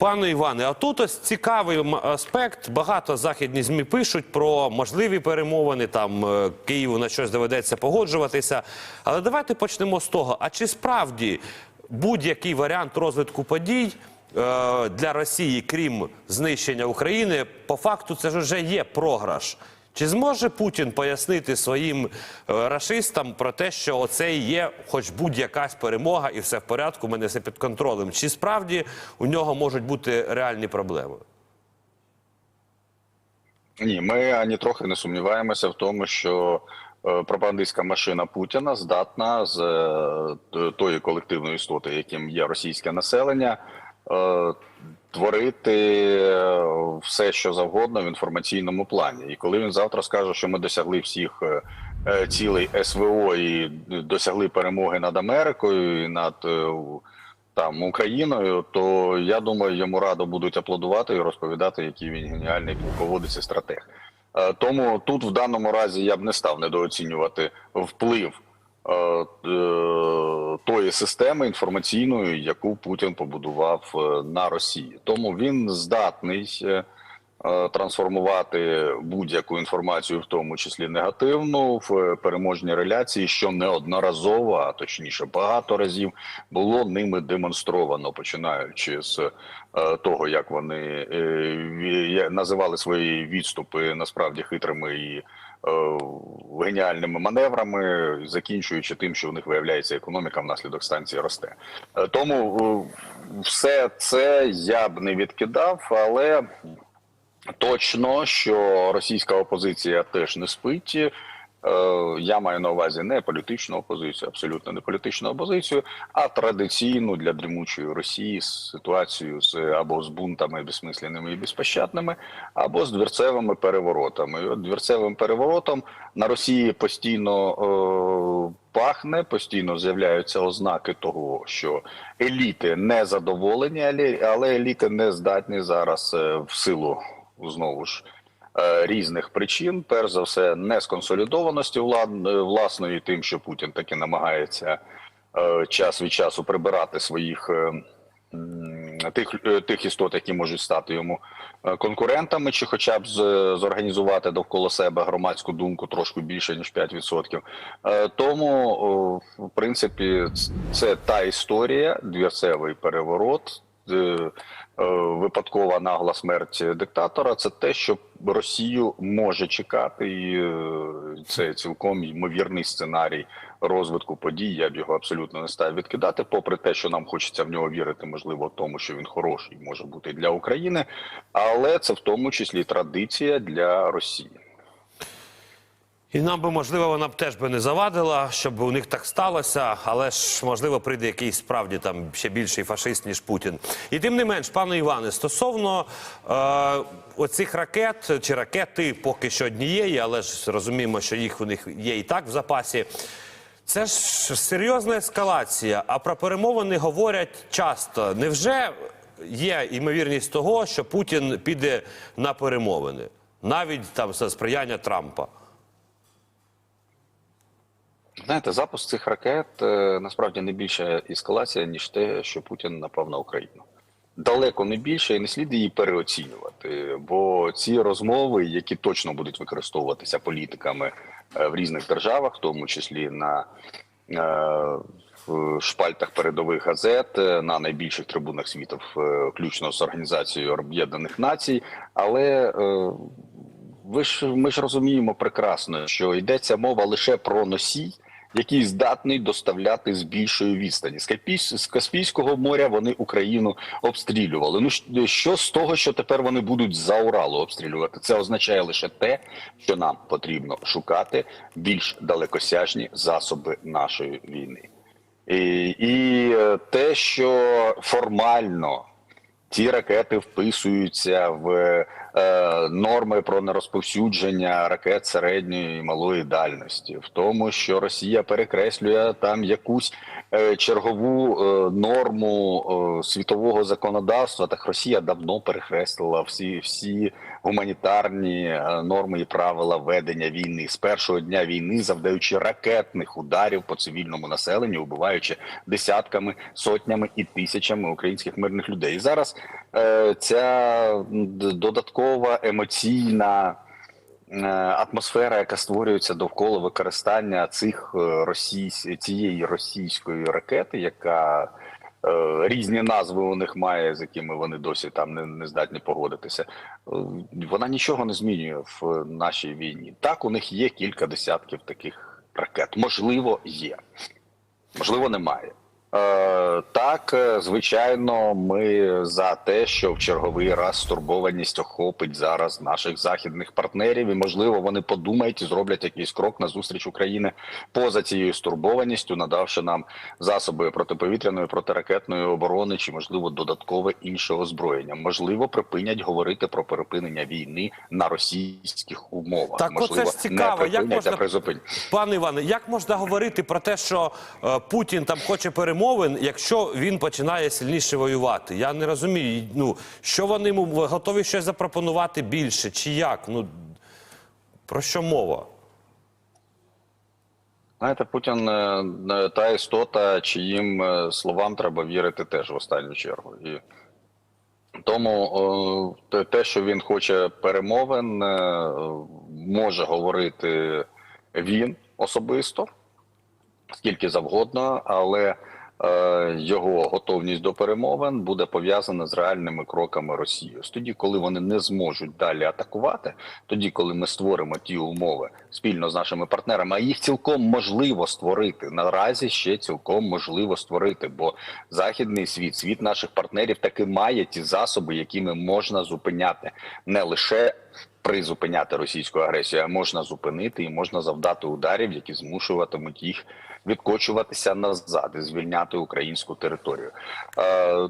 Пане Іване, а тут ось цікавий аспект. Багато західні змі пишуть про можливі перемовини. Там е, Києву на щось доведеться погоджуватися. Але давайте почнемо з того: а чи справді будь-який варіант розвитку подій е, для Росії, крім знищення України, по факту це ж вже є програш? Чи зможе Путін пояснити своїм е, рашистам про те, що оце є хоч будь-якась перемога і все в порядку, мене все під контролем? Чи справді у нього можуть бути реальні проблеми? Ні, ми ані трохи не сумніваємося в тому, що е, пропагандистська машина Путіна здатна з е, тої колективної істоти, яким є російське населення, творити е, все, що завгодно в інформаційному плані. І коли він завтра скаже, що ми досягли всіх е, е, цілей СВО і досягли перемоги над Америкою і над е, там Україною, то я думаю, йому радо будуть аплодувати і розповідати, який він геніальний полководець і стратег. Е, Тому тут в даному разі я б не став недооцінювати вплив е, е, тої системи інформаційної, яку Путін побудував е, на Росії. Тому він здатний. е, е, Трансформувати будь-яку інформацію, в тому числі негативну, в е, переможні реляції, що неодноразово, а точніше багато разів було ними демонстровано, починаючи з е, того, як вони е, називали свої відступи насправді хитрими і е, геніальними маневрами, закінчуючи тим, що у них виявляється економіка внаслідок станції росте. Е, Тому е, все це я б не відкидав, але точно, що російська опозиція теж не спить. Е, Я маю на увазі не політичну опозицію, абсолютно не політичну опозицію, а традиційну для дрімучої Росії ситуацію з або з бунтами безсмисленними і безпощадними, або з двірцевими переворотами. І от двірцевим переворотом на Росії постійно е, пахне, постійно з'являються ознаки того, що еліти не задоволені, але, еліти не здатні зараз е, в силу знову ж різних причин. Перш за все, не сконсолідованості влад- е, власної, тим, що Путін таки намагається е, час від часу прибирати своїх. е, Тих, е, тих істот, які можуть стати йому е, конкурентами, чи хоча б зорганізувати довкола себе громадську думку трошки більше ніж 5%. Е, Тому, в принципі, це та історія, двірцевий переворот, е, е, випадкова нагла смерть диктатора. Це те, що Росію може чекати, і е, це цілком ймовірний сценарій розвитку подій. Я б його абсолютно не став відкидати, попри те, що нам хочеться в нього вірити, можливо, тому, що він хороший може бути для України, але це в тому числі традиція для Росії. І нам би, можливо, вона б теж би не завадила, щоб у них так сталося, але ж, можливо, прийде якийсь справді там ще більший фашист, ніж Путін. І тим не менш, пане Іване, стосовно е, оцих ракет чи ракети поки що однієї, але ж розуміємо, що їх у них є і так в запасі. Це ж серйозна ескалація. А про перемовини говорять часто. Невже є ймовірність того, що Путін піде на перемовини, навіть там за сприяння Трампа? Знаєте, запуск цих ракет е, насправді не більша ескалація, ніж те, що Путін напав на Україну. Далеко не більше, і не слід її переоцінювати. Бо ці розмови, які точно будуть використовуватися політиками е, в різних державах, в тому числі на е, шпальтах передових газет, на найбільших трибунах світу, включно з організацією Об'єднаних Націй, але ви ж ми ж розуміємо прекрасно, що йдеться мова лише про носій, який здатний доставляти з більшої відстані. З Каспійсь- з Каспійського моря вони Україну обстрілювали. Ну що з того, що тепер вони будуть за Уралу обстрілювати? Це означає лише те, що нам потрібно шукати більш далекосяжні засоби нашої війни. І, і е, те, що формально ці ракети вписуються в е, норми про нерозповсюдження ракет середньої і малої дальності, в тому, що Росія перекреслює там якусь чергову е, норму е, світового законодавства, так Росія давно перехрестила всі, всі гуманітарні е, норми і правила ведення війни з першого дня війни, завдаючи ракетних ударів по цивільному населенню, убиваючи десятками, сотнями і тисячами українських мирних людей. І зараз е, ця додаткова емоційна. Е, Атмосфера, яка створюється довкола використання цих е, російсь... цієї російської ракети, яка е, різні назви у них має, з якими вони досі там не, не здатні погодитися. Вона нічого не змінює в нашій війні. Так, у них є кілька десятків таких ракет. Можливо, є, можливо, немає. Е, так, е, звичайно, ми за те, що в черговий раз стурбованість охопить зараз наших західних партнерів, і можливо вони подумають і зроблять якийсь крок на зустріч України поза цією стурбованістю, надавши нам засоби протиповітряної протиракетної оборони, чи можливо додаткове інше озброєння. Можливо, припинять говорити про припинення війни на російських умовах. Так оце можливо, ж цікаво, як можна- а призупинять. Пане Іване, як можна говорити про те, що е, Путін там хоче перемовин, якщо він починає сильніше воювати? Я не розумію. Ну що вони йому готові щось запропонувати більше, чи як? Ну про що мова? Знаєте, Путін е, е, та істота, чиїм е, словам треба вірити теж в останню чергу. І тому те- що він хоче перемовин, може говорити він особисто, скільки завгодно, але його готовність до перемовин буде пов'язана з реальними кроками Росії. Тоді, коли вони не зможуть далі атакувати, тоді, коли ми створимо ті умови спільно з нашими партнерами, а їх цілком можливо створити. Наразі ще цілком можливо створити, бо західний світ, світ наших партнерів, таки має ті засоби, якими можна зупиняти не лише. Призупиняти російську агресію, а можна зупинити і можна завдати ударів, які змушуватимуть їх відкочуватися назад і звільняти українську територію. Е,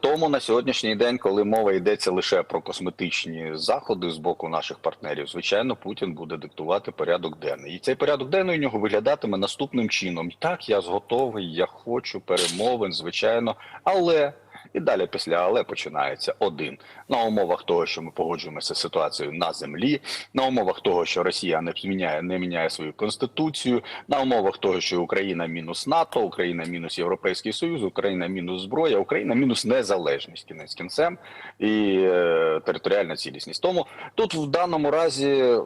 Тому на сьогоднішній день, коли мова йдеться лише про косметичні заходи з боку наших партнерів, звичайно, Путін буде диктувати порядок денний. І цей порядок денний у нього виглядатиме наступним чином: так, я зготовий, я хочу перемовин, звичайно, але. І далі після але починається один на умовах того, що ми погоджуємося з ситуацією на землі, на умовах того, що Росія не міняє, не міняє свою конституцію, на умовах того, що Україна мінус НАТО, Україна мінус Європейський Союз, Україна мінус зброя, Україна мінус незалежність кінець кінцем і е, територіальна цілісність. Тому тут в даному разі е,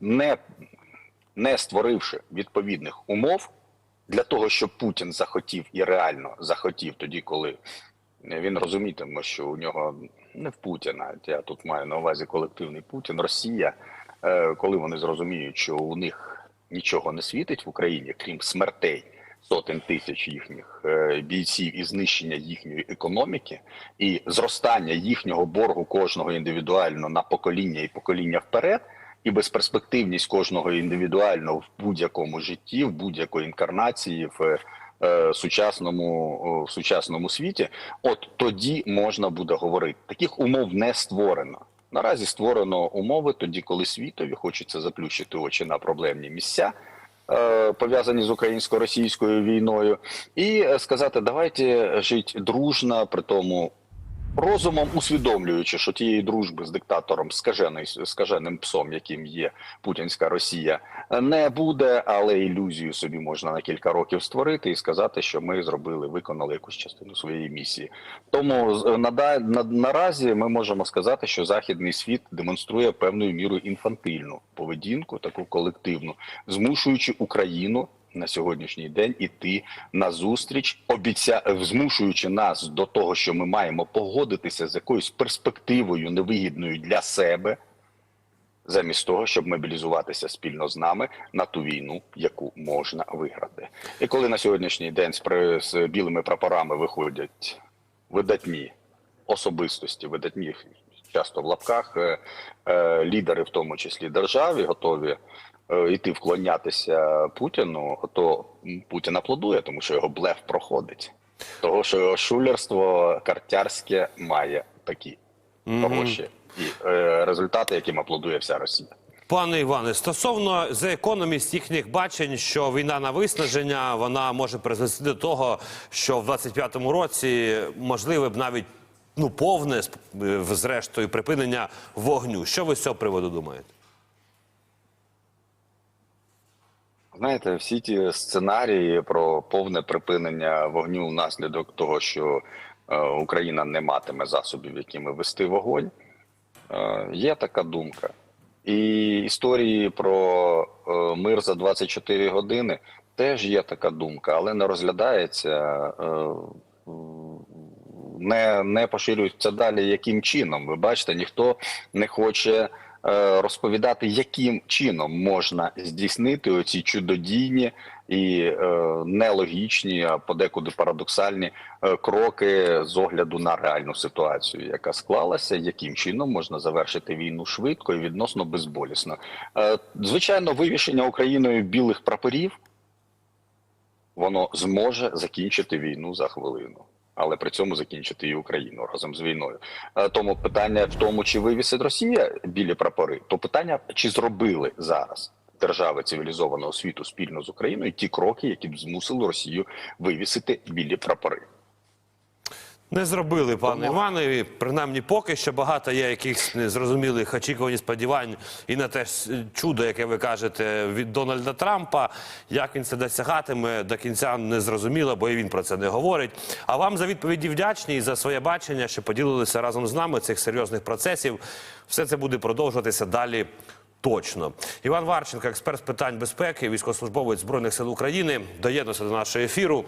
не, не створивши відповідних умов для того, щоб Путін захотів і реально захотів тоді, коли він розумітиме, що у нього не в Путіна. Я тут маю на увазі колективний Путін, Росія. е, Коли вони зрозуміють, що у них нічого не світить в Україні, крім смертей сотень тисяч їхніх е, бійців і знищення їхньої економіки, і зростання їхнього боргу кожного індивідуально на покоління і покоління вперед. І безперспективність кожного індивідуально в будь-якому житті, в будь-якої інкарнації, в е, сучасному в сучасному світі, от тоді можна буде говорити. Таких умов не створено. Наразі створено умови тоді, коли світові хочеться заплющити очі на проблемні місця. е, Пов'язані з українсько-російською війною, і е, сказати, давайте жити дружно, при тому розумом усвідомлюючи, що тієї дружби з диктатором скажений, скаженим псом, яким є путінська Росія, не буде, але ілюзію собі можна на кілька років створити і сказати, що ми зробили, виконали якусь частину своєї місії. Тому нада- на, наразі ми можемо сказати, що західний світ демонструє певною мірою інфантильну поведінку, таку колективну, змушуючи Україну. На сьогоднішній день іти на зустріч, обіця... змушуючи нас до того, що ми маємо погодитися з якоюсь перспективою невигідною для себе, замість того, щоб мобілізуватися спільно з нами на ту війну, яку можна виграти. І коли на сьогоднішній день з, білими прапорами виходять видатні особистості, видатні часто в лапках е, е, лідери, в тому числі державі, готові е, йти вклонятися Путіну, то Путін аплодує, тому що його блеф проходить. Того, що його шулерство картярське має такі гроші і е, результати, яким аплодує вся Росія. Пане Іване, стосовно The Economist їхніх бачень, що війна на виснаження вона може призвести до того, що в 25-му році можливе б навіть ну повне е, зрештою припинення вогню. Що ви з цього приводу думаєте? Знаєте, всі ті сценарії про повне припинення вогню внаслідок того, що е, Україна не матиме засобів, якими вести вогонь, е, є така думка. І історії про е, мир за 24 години теж є така думка, але не розглядається, е, не, не поширюється далі, яким чином. Ви бачите, ніхто не хоче е, розповідати, яким чином можна здійснити оці чудодійні і е, нелогічні, а подекуди парадоксальні е, кроки з огляду на реальну ситуацію, яка склалася, яким чином можна завершити війну швидко і відносно безболісно. Е, звичайно, вивішення Україною білих прапорів воно зможе закінчити війну за хвилину. Але при цьому закінчити і Україну разом з війною. Е, Тому питання в тому, чи вивісить Росія білі прапори, то питання, чи зробили зараз держави цивілізованого світу спільно з Україною ті кроки, які б змусили Росію вивісити білі прапори. Не зробили, пане Тому- Іванові. Принаймні, поки що багато є якихось незрозумілих очікувань, сподівань і на те чудо, яке ви кажете, від Дональда Трампа. Як він це досягатиме, до кінця не зрозуміло, бо і він про це не говорить. А вам за відповіді вдячні і за своє бачення, що поділилися разом з нами цих серйозних процесів. Все це буде продовжуватися далі. Точно, Іван Варченко, експерт з питань безпеки, військовослужбовець збройних сил України, доєднався до нашого ефіру.